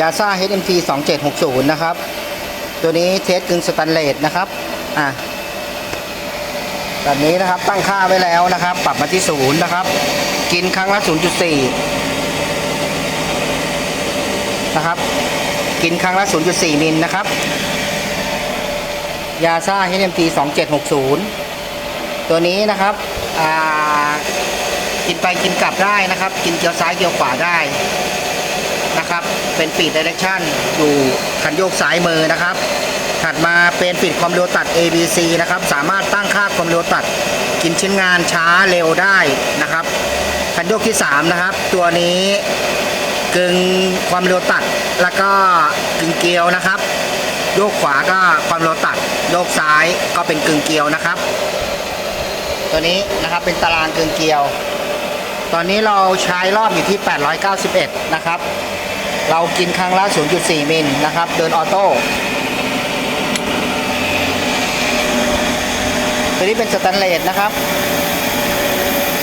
ยาซ่า HMT 2760 นะครับ ตัวนี้เทสกึ่งสแตนเลสนะครับ อะแบบนี้นะครับตั้งค่าไว้แล้วนะครับ ปรับมาที่ศูนย์นะครับ กินครั้งละ 0.4 นะครับ กินครั้งละ 0.4 มิลนะครับ ยาซ่า HMT 2760 ตัวนี้นะครับอ่ากินไปกินกลับได้นะครับ กินเกียวซ้ายเกียวขวาได้นะครับ เป็นปีดดิเรกชันอยู่คันโยกซ้ายมือนะครับ ถัดมาเป็นปิดความเร็วตัด ABC นะครับ สามารถตั้งค่าความเร็วตัด กินชิ้นงานช้าเร็วได้นะครับ คันโยกที่ 3 นะครับ ตัวนี้กึ่งความเร็วตัดแล้วก็กึ่งเกลียวนะครับ โยกขวาก็ความเร็วตัด โยกซ้ายก็เป็นกึ่งเกลียวนะครับ ตัวนี้นะครับเป็นตารางกึ่งเกลียว ตอนนี้เราใช้รอบอยู่ที่ 891 นะครับ เรากินครั้งละ 0.4 มิลนะครับ เดินออโต้ ตัวนี้เป็นสแตนเลสนะครับ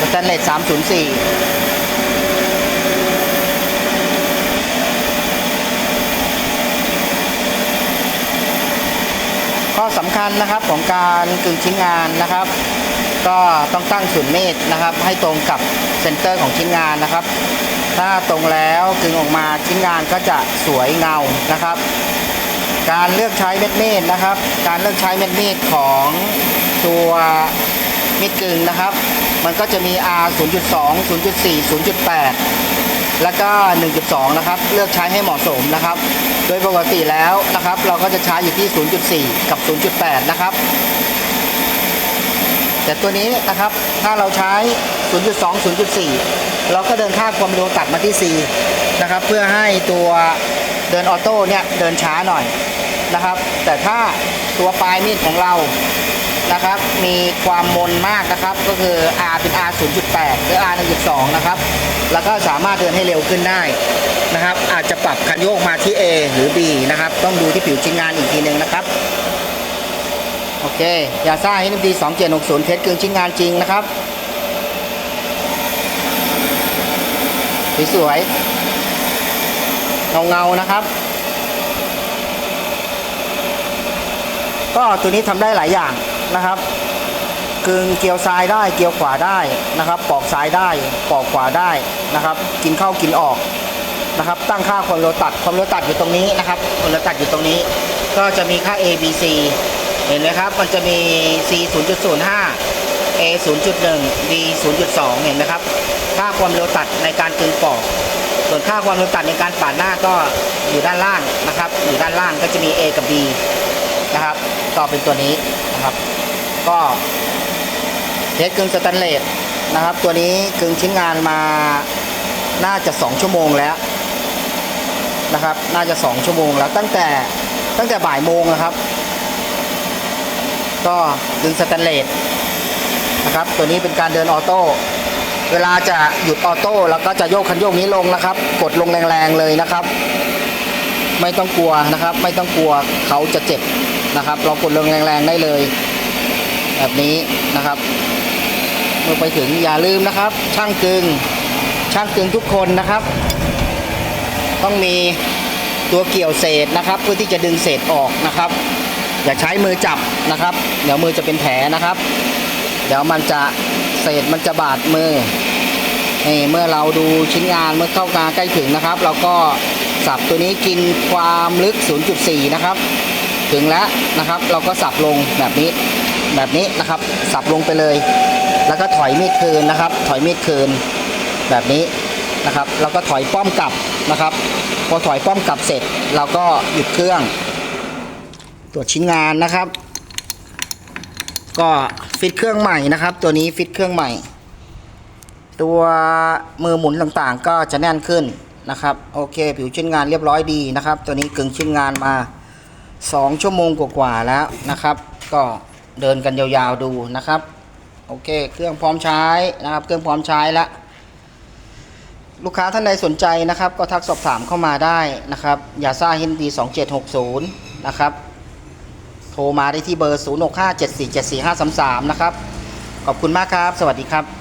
สแตนเลส 304ข้อสำคัญนะครับของการกึ่งชิ้นงานนะครับ ก็ต้องตั้งศูนย์เมตรนะครับ ให้ตรงกับเซนเตอร์ของชิ้นงานนะครับ ถ้าตรงแล้วกึ่งออกมาชิ้นงานก็จะสวยเงานะครับ การเลือกใช้เม็ดมีดนะครับ การเลือกใช้เม็ดมีดของตัวมีดกึ่งนะครับ มันก็จะมี R 0.2 0.4 0.8 แล้วก็ 1.2 นะครับ เลือกใช้ให้เหมาะสมนะครับ โดยปกติแล้วนะครับ เราก็จะใช้อยู่ที่ 0.4 กับ 0.8 นะครับ แต่ตัวนี้นะครับ ถ้าเราใช้ 0.2 0.4 เราก็เดินค่าความเร็วตัดมาที่ 4 นะครับ เพื่อให้ตัวเดินออโต้เนี่ยเดินช้าหน่อยนะครับ แต่ถ้าตัวปลายมีดของเรานะครับ มีความมนมากนะครับ ก็คือ R เป็น R 0.8 หรือ R 1.2 นะครับ แล้วก็สามารถเดินให้เร็วขึ้นได้นะครับ อาจจะปรับคันโยกมาที่ A หรือ B นะครับ ต้องดูที่ผิวชิ้นงานอีกทีหนึ่งนะครับ โอเค ยาซ่า HMD 2760เทสเกึ่งชิ้นงานจริงนะครับ สวยๆเงาๆนะครับ ก็ตัวนี้ทำได้หลายอย่างนะครับกึ่งเกี่ยวซ้ายได้เกี่ยวขวาได้นะครับ ปอกซ้ายได้ปอกขวาได้นะครับ กินเข้ากินออกนะครับ ตั้งค่าความเร็วตัดความเร็วตัดอยู่ตรงนี้นะครับความเร็วตัดอยู่ตรงนี้ ก็จะมีค่า A B C เห็นไหมครับ มันจะมี C 0.05 A 0.1 B 0.2 เห็นไหมครับ ค่าความเร็วตัดในการกึงปอก ส่วนค่าความเร็วตัดในการปาดหน้าก็อยู่ด้านล่างนะครับ อยู่ด้านล่างก็จะมี A กับ B นะครับก็เป็นตัวนี้นะครับ ก็เทสกึ่งสแตนเลสนะครับ ตัวนี้กึ่งชิ้นงานมาน่าจะ 2 ชั่วโมงแล้วนะครับ น่าจะ 2 ชั่วโมงแล้วตั้งแต่ตั้งแต่บ่ายโมงนะครับ ก็กึ่งสแตนเลสนะครับ ตัวนี้เป็นการเดินออโต้ เวลาจะหยุดออโต้แล้วก็จะโยกคันโยกนี้ลงนะครับ กดลงแรงๆเลยนะครับ ไม่ต้องกลัวนะครับ ไม่ต้องกลัวเขาจะเจ็บนะครับ เรากดลงแรงๆได้เลย แบบนี้นะครับ เมื่อไปถึงอย่าลืมนะครับ ช่างกึงช่างกึงทุกคนนะครับ ต้องมีตัวเกี่ยวเศษนะครับ เพื่อที่จะดึงเศษออกนะครับ อย่าใช้มือจับนะครับ เดี๋ยวมือจะเป็นแผลนะครับ เดี๋ยวมันจะ เศษมันจะบาดมือนี่เมื่อเราดูชิ้นงานเมื่อเข้างานใกล้ถึงนะครับ เราก็สับตัวนี้กินความลึก 0.4 นะครับ ถึงแล้วนะครับ เราก็สับลงแบบนี้แบบนี้นะครับ สับลงไปเลย แล้วก็ถอยมีดคืนนะครับ ถอยมีดคืนแบบนี้นะครับ แล้วก็ถอยป้อมกลับนะครับ พอถอยป้อมกลับเสร็จ เราก็หยุดเครื่อง ตรวจชิ้นงานนะครับ ก็ฟิตเครื่องใหม่นะครับ ตัวนี้ฟิตเครื่องใหม่ ตัวมือหมุนต่างๆ ก็จะแน่นขึ้นนะครับโอเค ผิวชิ้นงานเรียบร้อยดีนะครับ ตัวนี้กึ่งชิ้นงานมา 2 ชั่วโมงกว่าๆแล้วนะครับ ก็เดินกันยาวๆดูนะครับโอเค เครื่องพร้อมใช้นะครับ เครื่องพร้อมใช้แล้วลูกค้าท่านใดสนใจนะครับ ก็ทักสอบถามเข้ามาได้นะครับยาซ่าฮินดี 2760 นะครับ โทรมาได้ที่เบอร์ 0657474533 นะครับ ขอบคุณมากครับ สวัสดีครับ